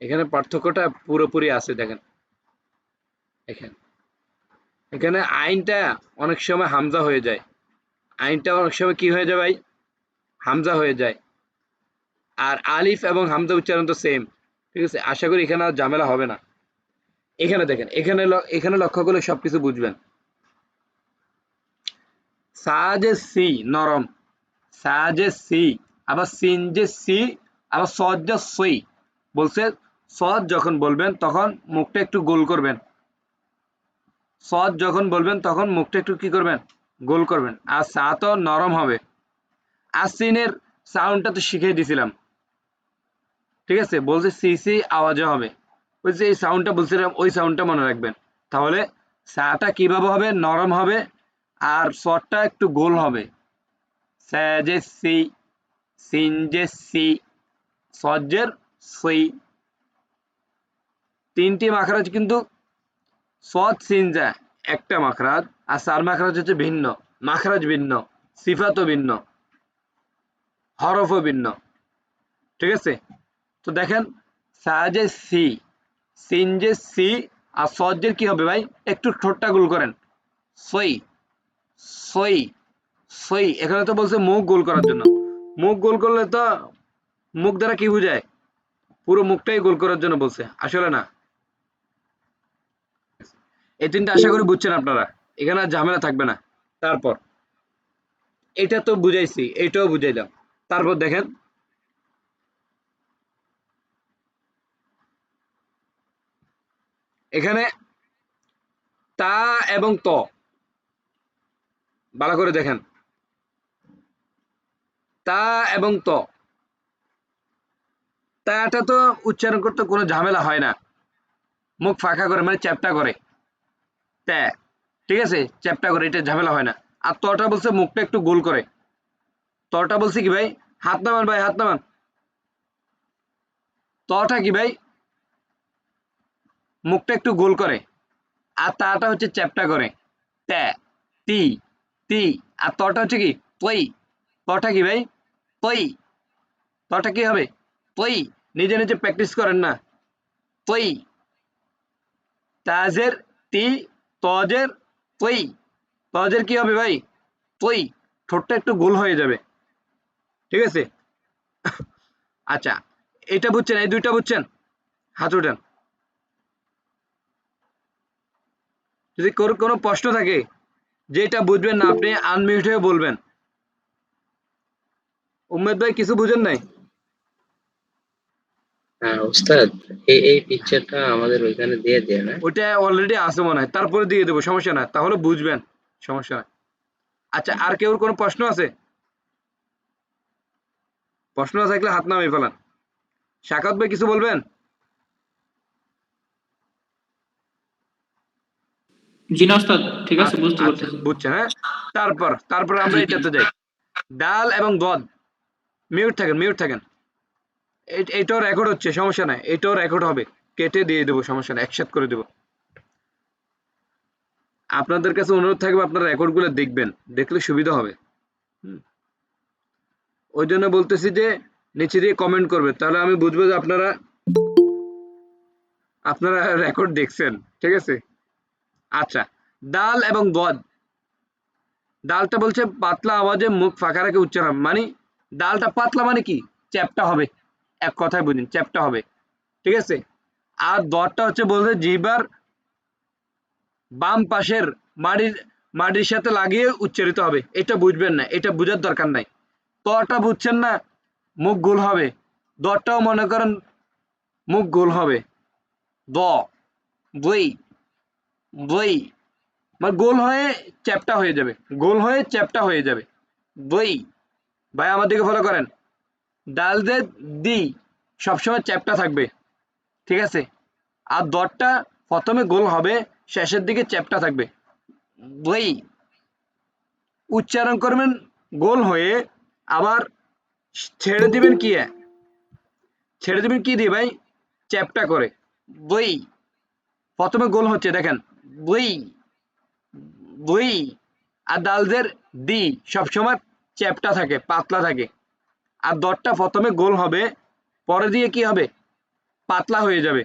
এখানে পার্থক্যটা পুরোপুরি আছে, দেখেন। এখানে। এখানে আইনটা অনেক সময় হামজা হয়ে যায়। আইনটা অনেক সময় কি হয়ে যায় ভাই? হামজা হয়ে যায়। আর আলিফ এবং হামজা উচ্চারণ তো সেম ঠিক আছে? আশা করি এখানে আর ঝামেলা হবে না। এখানে দেখেন, এখানে এখানে লক্ষ্য করলে সবকিছু বুঝবেন। সাজে সি, নরম। সাজে সি, আবার সিন যে সি, আবার সজ যে সই। বলছে সজ যখন বলবেন, তখন মুখটা একটু গোল করবেন। সদ যখন বলবেন, তখন মুখটা একটু কি করবেন? গোল করবেন। আর সা তো নরম হবে। আর সিনের সাউন্ডটা তো শিখিয়ে দিছিলাম। ঠিক আছে? বলছে সি সি আওয়াজে হবে। ওই যে এই সাউন্ডটা বলছিলাম, ওই সাউন্ডটা মনে রাখবেন। তাহলে সাটা কীভাবে হবে? নরম হবে। আর সটটা একটু গোল হবে। স্যাজে সি সিনজে সি, সজ্জের সই তিনটি মাখরাজ কিন্তু সৎ সিনজা, একটা মাখরাজ, আর চার মাখরাজ হচ্ছে ভিন্ন, মাখরাজ ভিন্ন, সিফাতও ভিন্ন, হরফও ভিন্ন, ঠিক আছে? তো দেখেন, সাজে সি, সিনজে সি, আর সজ্জের কি হবে ভাই? একটু ঠোঁটটা গোল করেন। সই সই সই, এখানে তো বলছে মুখ গোল করার জন্য। মুখ গোল করলে তো মুখ দ্বারা কি বোঝায়? পুরো মুখটাই গোল করার জন্য বলছে, আসলে না। এই তিনটা আশা করি বুঝছেন আপনারা। এখানে আর ঝামেলা থাকবে না। তারপর, এটা তো বুঝাইছি, এটাও বুঝাইলাম। তারপর দেখেন। এখানে তা এবং ত। ভালো করে দেখেন। তা এবং ত। তাটা তো উচ্চারণ করতে কোনো ঝামেলা হয় না। মুখ ফাঁকা করে মানে চ্যাপটা করে। ত্যা ঠিক আছে? চ্যাপটা করে, এটা ঝামেলা হয় না। আর তটা বলছে মুখটা একটু গোল করে। তটা বলছে কি ভাই? হাত নামান ভাই, হাত নামান। তটা কি ভাই? মুখটা একটু গোল করে। আর তাটা হচ্ছে চ্যাপটা করে। ত্যা তি তি। আর তটা হচ্ছে কি? তৈ। তটা কি ভাই? তৈ। তটা কি হবে? তৈ। নিজে নিজে প্র্যাকটিস করেন না। তৈ। তাজের তি তজের তৈ তজের কি হবে ভাই? তৈ ঠোঁটটা একটু গোল হয়ে যাবে। ঠিক আছে? আচ্ছা এটা বুঝছেন, এই দুইটা বুঝছেন? হাত উঠান। যদি কোনো প্রশ্ন থাকে, যেটা বুঝবেন না আপনি আনমিউট হয়ে বলবেন। উম্মেদ ভাই, কিছু বুঝেন নাই? হ্যাঁ ওস্তাদ এই এই পিকচারটা আমাদের ওইখানে দিয়ে দেয় না ওইটা অলরেডি আছে মনে হয়। তারপরে দিয়ে দেবো সমস্যা না তাহলে বুঝবেন সমস্যা নাই। আচ্ছা আর কেউ কোনো প্রশ্ন আছে? প্রশ্ন থাকলে হাত নামিয়ে ফেলান। শাকাত ভাই কিছু বলবেন? না ঠিক আছে বুঝতে আচ্ছা, বুঝছেন হ্যাঁ? তারপর তারপর আমরা এটাতে যাই। ডাল এবং গদ। মিউট থাকেন মিউট থাকেন। এটাও রেকর্ড হচ্ছে, সমস্যা নাই। এটাও রেকর্ড হবে। কেটে দিয়ে দেবো, সমস্যা নাই, একসাথে করে দেবো। আপনাদের কাছে অনুরোধ থাকবে, আপনারা রেকর্ডগুলো দেখবেন, দেখলে সুবিধা হবে। ওই জন্য বলতেছি যে, নিচে দিয়ে কমেন্ট করবে। তাহলে আমি বুঝব যে আপনারা আপনারা রেকর্ড দেখছেন, ঠিক আছে? আচ্ছা ডাল এবং দদ ডালটা বলছে, পাতলা আওয়াজে মুখ ফাঁকা রেখে উচ্চারণ। মানে ডালটা পাতলা মানে কি? চ্যাপটা হবে। এক কথায় বুঝুন চ্যাপটা হবে। ঠিক আছে? আর দরটা হচ্ছে বলতে জিবার বাম পাশের মাড়ির মাড়ির সাথে লাগিয়ে উচ্চারিত হবে। এটা বুঝবেন না, এটা বুঝার দরকার নাই। তটা বুঝছেন না, মুখ গোল হবে। দরটাও মনে করেন মুখ গোল হবে। দ বই বই মানে গোল হয়ে চ্যাপটা হয়ে যাবে। গোল হয়ে চ্যাপটা হয়ে যাবে। বই ভাই আমার দিকে ফলো করেন। ডাল দে দি সবসময় চ্যাপটা থাকবে, ঠিক আছে? আর দরটা প্রথমে গোল হবে, শেষের দিকে চ্যাপটা থাকবে। বই উচ্চারণ করবেন গোল হয়ে, আবার ছেড়ে দিবেন কি ছেড়ে দিবেন কি দিয়ে ভাই? চ্যাপটা করে। বই প্রথমে গোল হচ্ছে, দেখেন। বই বই আর ডালদের দি সবসময় চ্যাপটা থাকে, পাতলা থাকে। আর দরটা প্রথমে গোল হবে, পরে দিয়ে কি হবে? পাতলা হয়ে যাবে।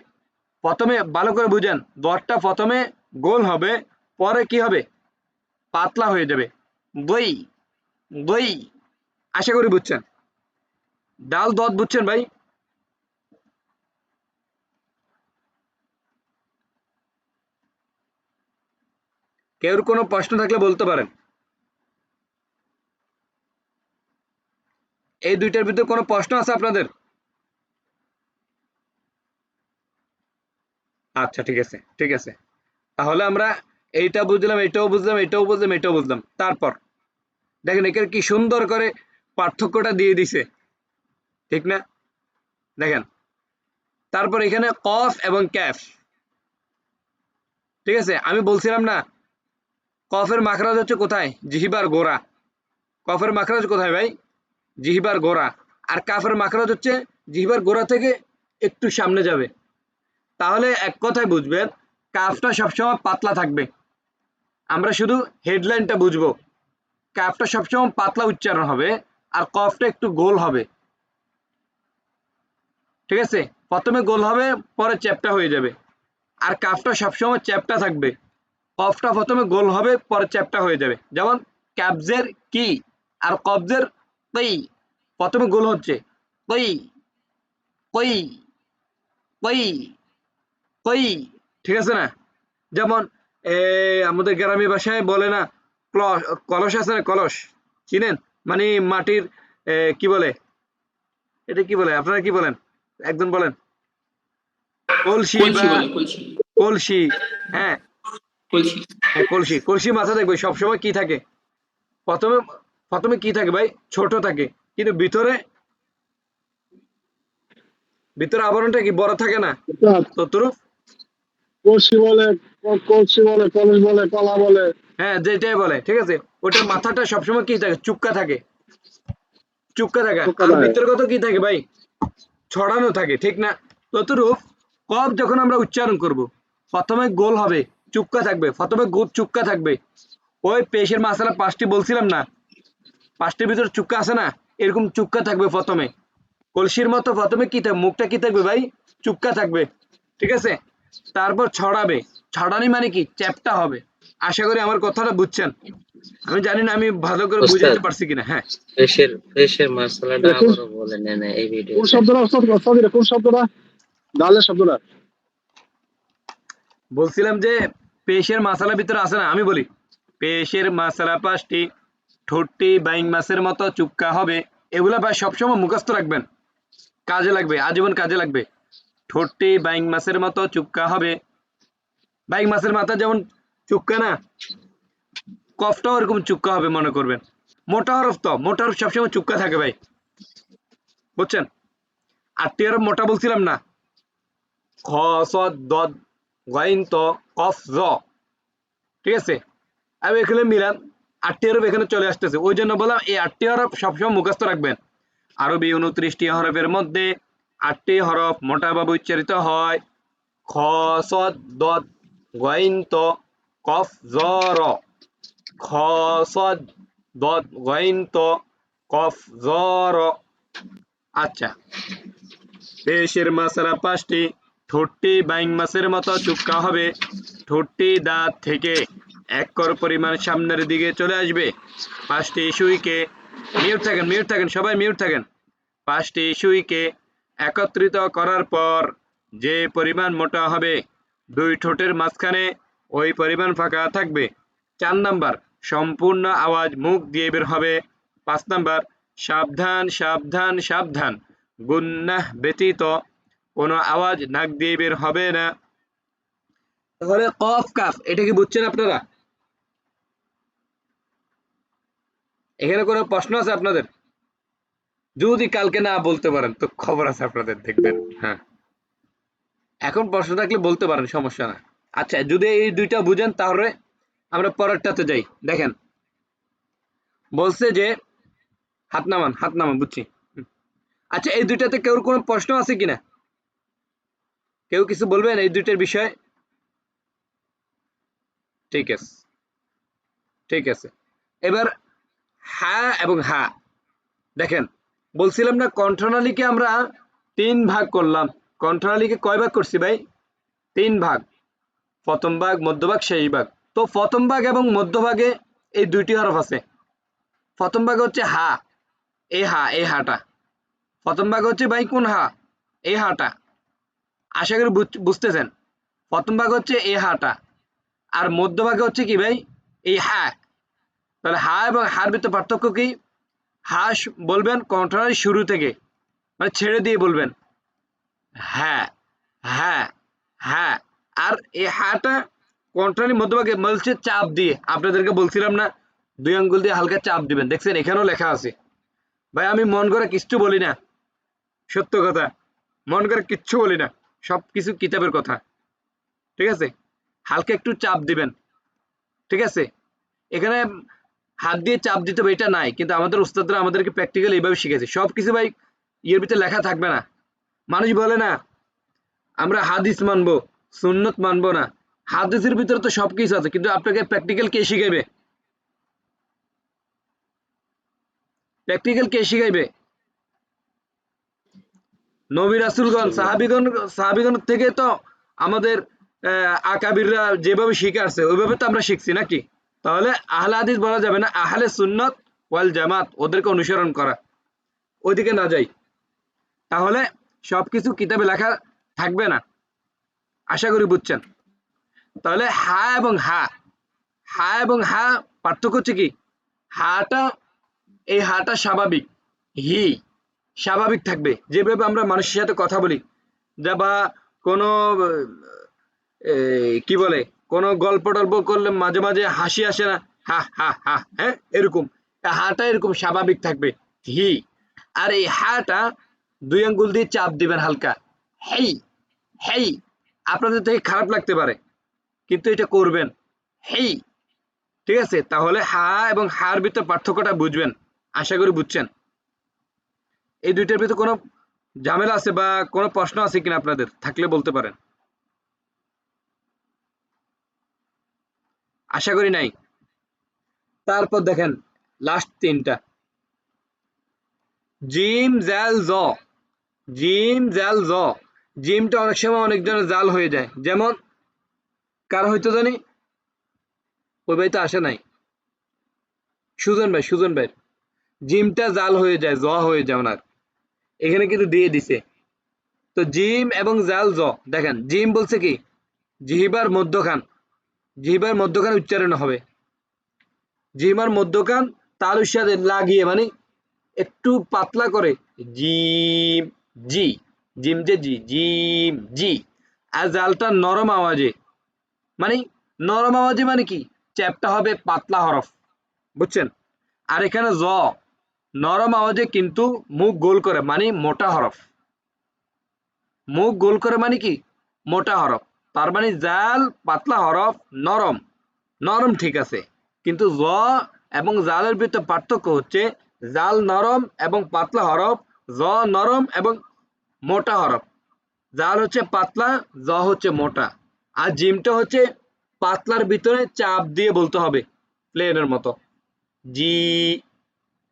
প্রথমে ভালো করে বুঝেন, দরটা প্রথমে গোল হবে, পরে কি হবে? পাতলা হয়ে যাবে। বই বই আশা করি বুঝছেন। ডাল দত বুঝছেন ভাই? কেউর কোনো প্রশ্ন থাকলে বলতে পারেন। এই দুইটার ভিতরে কোনো প্রশ্ন আছে আপনাদের? আচ্ছা ঠিক আছে ঠিক আছে। তাহলে আমরা এইটা বুঝলাম, এটাও বুঝলাম এটাও বুঝলাম এটাও বুঝলাম। তারপর দেখেন, এখানে কি সুন্দর করে পার্থক্যটা দিয়ে দিছে। ঠিক না? দেখেন, তারপর এখানে কফ এবং ক্যাফ। ঠিক আছে, আমি বলছিলাম না, কফের মাখরাজ হচ্ছে কোথায়? জিহিবার গোড়া। কফের মাখরাজ কোথায় ভাই? জিহিবার গোড়া। আর কাফের মাখরাজ হচ্ছে জিহিবার গোড়া থেকে একটু সামনে যাবে। তাহলে এক কথায় বুঝবেন, কাফটা সবসময় পাতলা থাকবে। আমরা শুধু হেডলাইনটা বুঝব। কাফটা সবসময় পাতলা উচ্চারণ হবে আর কফটা একটু গোল হবে। ঠিক আছে? প্রথমে গোল হবে, পরে চ্যাপটা হয়ে যাবে। আর কাফটা সবসময় চ্যাপটা থাকবে। কফটা প্রথমে গোল হবে, পরে চ্যাপটা হয়ে যাবে। যেমন ক্যাবজের কি আর কবজের কই? প্রথমে গোল হচ্ছে। কই? কই? কই? কই? ঠিক আছে না? যেমন এ আমাদের গ্রামীণ ভাষায় বলে না কলস আছে না কলস? চিনেন? মানে মাটির কি বলে? এটা কি বলে? আপনারা কি বলেন? একজন বলেন। কলসি কলসি কলসি। হ্যাঁ। কলসি। হ্যাঁ কলসি। কলসি মাথা দেখবে সবসময় কি থাকে? প্রথমে প্রথমে কি থাকে ভাই? ছোট থাকে। কিন্তু ভিতরে ভিতরে আবরণটা কি বড় থাকে না? ততরূপ কলসি বলে কলসি বলে কলস বলে কলা বলে। হ্যাঁ যেটাই বলে ঠিক আছে? ওটার মাথাটা সবসময় কি থাকে? চুক্কা থাকে। চুক্কা থাকে। আর কি থাকে ভাই? ছড়ানো থাকে ঠিক না? ততরূপ কফ যখন আমরা উচ্চারণ করব প্রথমে গোল হবে চুক্কা থাকবে। প্রথমে গোল চুক্কা থাকবে। ওই পেশের মাসালা পাঁচটি বলছিলাম না? পাঁচটির ভিতরে চুক্কা আছে না এরকম চুক্কা থাকবে প্রথমে। কলসির মতো প্রথমে কি থাকবে মুখটা কি থাকবে ভাই? চুক্কা থাকবে ঠিক আছে? তারপর ছড়াবে। ছড়ানি মানে কি? চ্যাপটা হবে। আশা করি আমার কথাটা বুঝছেন। আমি জানি না আমি ভালো করে বুঝাতে পারছি কিনা হ্যাঁ। ফ্রেশের ফ্রেশের মশলাটা। আবারও বলে নেন এই ভিডিও কোন শব্দটা ওস্তাদ ওস্তাদ এটা কোন শব্দটা? ডালের শব্দটা। বলছিলাম যে পেশের মাসালার ভিতরে আছে না আমি বলি। পেশের মাসালা পাঁচটি ঠোঁটটি বাইং মাছের মতো চুপকা হবে, এগুলো ভাই সবসময় মুখস্থ রাখবেন। কাজে লাগবে, আজীবন কাজে লাগবে। ঠোঁটটি বাইং মাছের মতো চুপকা হবে। বাইং মাছের মাথা যেমন চুপকা না, কফটাও এরকম চুপকা হবে মনে করবেন। মোটা হরফ তো, মোটা হরফ সবসময় চুপকা থাকে ভাই। বুঝছেন? আটটি হরফ মোটা বলছিলাম না। খ, স, দ গইন ত, কফ, জ। ঠিক আছে? আমি এখানে মিলান আটটি হরফ এখানে চলে আসতেছে। ওই জন্য বললাম, এই আটটি হরফ সবসময় মুখস্থ রাখবেন। আরবি উনত্রিশটি হরফের মধ্যে আটটি হরফ মোটাভাবে উচ্চারিত হয়। খ, স, দ, গইন, ত, কফ, জ, র। খ, স, দ, গইন, ত, কফ, জ, র। আচ্ছা। পেশের মাসালা পাঁচটি, ঠোঁটটি বাইং মাছের মতো চুপকা হবে। ঠোঁটটি দাঁত থেকে। এক কর পরিমাণ সামনের দিকে চলে আসবে। পাঁচটি সুইকে মিউট থাকেন মিউট থাকেন, সবাই মিউট থাকেন। পাঁচটি সুইকে একত্রিত করার পর যে পরিমাণ মোটা হবে, দুই ঠোঁটের মাঝখানে ওই পরিমাণ ফাঁকা থাকবে। চার নাম্বার, সম্পূর্ণ আওয়াজ মুখ দিয়ে বের হবে। পাঁচ নাম্বার, সাবধান সাবধান সাবধান। গুন্নাহ ব্যতীত কোনো আওয়াজ নাক দিয়ে বের হবে না। তাহলে কফ, কাফ, এটা কি বুঝছেন আপনারা? এখানে কোনো প্রশ্ন আছে আপনাদের? যদি কালকে না বলতে পারেন, তো খবর আছে আপনাদের, দেখবেন। হ্যাঁ। এখন প্রশ্ন থাকলে বলতে পারেন, সমস্যা না। আচ্ছা যদি এই দুইটা বুঝেন, তাহলে আমরা পরেরটাতে যাই। দেখেন। বলছে যে, হাত নামান হাত নামান, বুঝছি। আচ্ছা এই দুইটাতে কেউ কোনো প্রশ্ন আছে কিনা? কেউ কিছু বলবেন এই দুইটার বিষয়ে? ঠিক আছে। ঠিক আছে। এবার হা এবং হা দেখেন, বলছিলাম না কণ্ঠনালীকে আমরা তিন ভাগ করলাম। কণ্ঠনালীকে কয় ভাগ করছি ভাই? তিন ভাগ। প্রথম ভাগ, মধ্যভাগ শেষ ভাগ। তো প্রথম ভাগ এবং মধ্যভাগে এই দুইটি হরফ আছে। প্রথম ভাগ হচ্ছে হা, এ হা, এ হাটা। প্রথম ভাগ হচ্ছে ভাই কোন হা? এ হাটা। আশা করি বুঝ- বুঝতেছেন? প্রথম ভাগ হচ্ছে এ হাটা। আর মধ্যভাগে হচ্ছে কি ভাই? এই হা। তাহলে হা এবং হার ভিতরে পার্থক্য কি? হা বলবেন কণ্ঠনালী শুরু থেকে মানে ছেড়ে দিয়ে বলবেন হ্যাঁ হ্যাঁ হ্যাঁ। আর এই হাটা কণ্ঠনালী মধ্যভাগে বলছে চাপ দিয়ে, আপনাদেরকে বলছিলাম না, দুই আঙ্গুল দিয়ে হালকা চাপ দিবেন। দেখছেন, এখানেও লেখা আছে। ভাই, আমি মন করে কিচ্ছু বলি না, সত্য কথা। মন করে কিচ্ছু বলি না সব কিছু কিতাবের কথা। ঠিক আছে? হালকা একটু চাপ দিবেন। ঠিক আছে? এখানে হাত দিয়ে চাপ দিতে হবে এটা নাই। কিন্তু আমাদের উস্তাদরা আমাদেরকে প্র্যাকটিক্যাল এইভাবে শিখেছে সব কিছু ভাই ইয়ের ভিতরে লেখা থাকবে না। মানুষ বলে না আমরা হাদিস মানবো সুন্নত মানবো না। হাদিসের ভিতরে তো সব কিছু আছে কিন্তু আপনাকে প্র্যাকটিক্যাল কে শিখাইবে? প্র্যাকটিক্যাল কে শিখাইবে? নবী রাসুলগণ সাহাবিগণ সাহাবিগণ থেকে তো আমাদের আহ, আকাবিররা যেভাবে শিখে আসছে ওইভাবে তো আমরা শিখছি নাকি? তাহলে আহলে হাদিস বলা যাবে না, আহলে সুন্নত ওয়াল জামাত, ওদেরকে অনুসরণ করা। ওইদিকে না যাই। তাহলে সবকিছু কিতাবে লেখা থাকবে না। আশা করি বুঝছেন। তাহলে হা এবং হা। হা এবং হা পার্থক্য হচ্ছে কি? হাটা, এই হাটা স্বাভাবিক। হি স্বাভাবিক থাকবে। যেভাবে আমরা মানুষের সাথে কথা বলি, যা বা কোনো কি বলে? কোনো গল্প টল্প করলে মাঝে মাঝে হাসি আসে না। হা হা হা হ্যাঁ? এরকম। হাটা এরকম স্বাভাবিক থাকবে। হি। আর এই হাটা দুই আঙ্গুল দিয়ে চাপ দিবেন হালকা। হেই হেই। আপনাদের থেকে খারাপ লাগতে পারে, কিন্তু এটা করবেন। হেই। ঠিক আছে? তাহলে হা এবং হার ভিতর পার্থক্যটা বুঝবেন। আশা করি বুঝছেন। এই দুইটার ভিতর কোনো ঝামেলা আছে বা কোনো প্রশ্ন আছে কিনা আপনাদের? থাকলে বলতে পারেন। আশা করি নাই। তারপর দেখেন লাস্ট তিনটা। জিম জ্যাল জ। জিম জ্যাল জ। জিমটা অনেক সময় অনেক জনের জাল হয়ে যায়। যেমন, কার হয়তো জানি? ওই ভাই তো আসে নাই। সুজন ভাই সুজন ভাই। জিমটা জাল হয়ে যায়, জ হয়ে যায় ওনার। এখানে কিন্তু দিয়ে দিছে। তো জিম এবং জাল জ। দেখেন, জিম বলছে কি? জিহিবার মধ্যখান। জিহিবার মধ্যখান উচ্চারণ হবে। জিহিবার মধ্যখান তালুর সাথে লাগিয়ে মানে একটু পাতলা করে জিম, জি, জিম যে জি, জিম, জি। আর জালটা নরম আওয়াজে। মানে নরম আওয়াজে মানে কি? চ্যাপটা হবে পাতলা হরফ। বুঝছেন? আর এখানে জ, নরম আওয়াজে কিন্তু মুখ গোল করে মানে মোটা হরফ। মুখ গোল করে মানে কি? মোটা হরফ। তার মানে জাল, পাতলা হরফ, নরম। নরম ঠিক আছে। কিন্তু জ এবং জালের ভিতরে পার্থক্য হচ্ছে জাল নরম এবং পাতলা হরফ, জ নরম এবং মোটা হরফ। জাল হচ্ছে পাতলা, জ হচ্ছে মোটা। আর জিমটা হচ্ছে পাতলার ভিতরে চাপ দিয়ে বলতে হবে প্লেনের মতো। জি,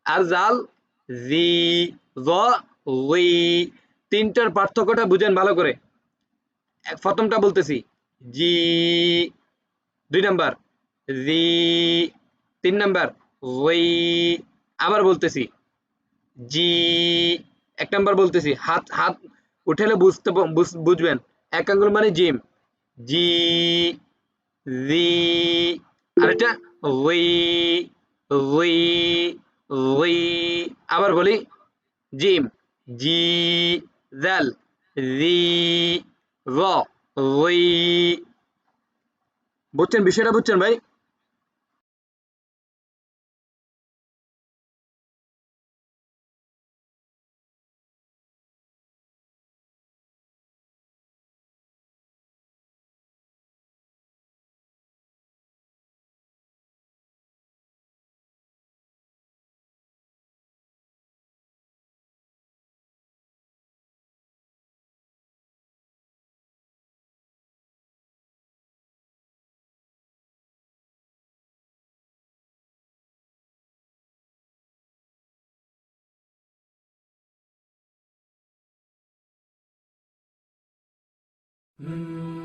আর জাল জি, জ। তিনটার পার্থক্যটা বুঝেন ভালো করে। প্রথমটা বলতেছি। জি, দুই নাম্বার। জি, তিন নাম্বার। ওই, আবার বলতেছি। জি, এক নাম্বার বলতেছি। হাত হাত উঠেলে বুঝতে বুঝ- বুঝবেন। এক আঙ্গুল মানে জিম। জি জি আরেকটা ওই ওই ওই, আবার বলি। জিম। জি, জাল। জি র বুঝছেন? বিষয়টা বুঝছেন ভাই? Mm.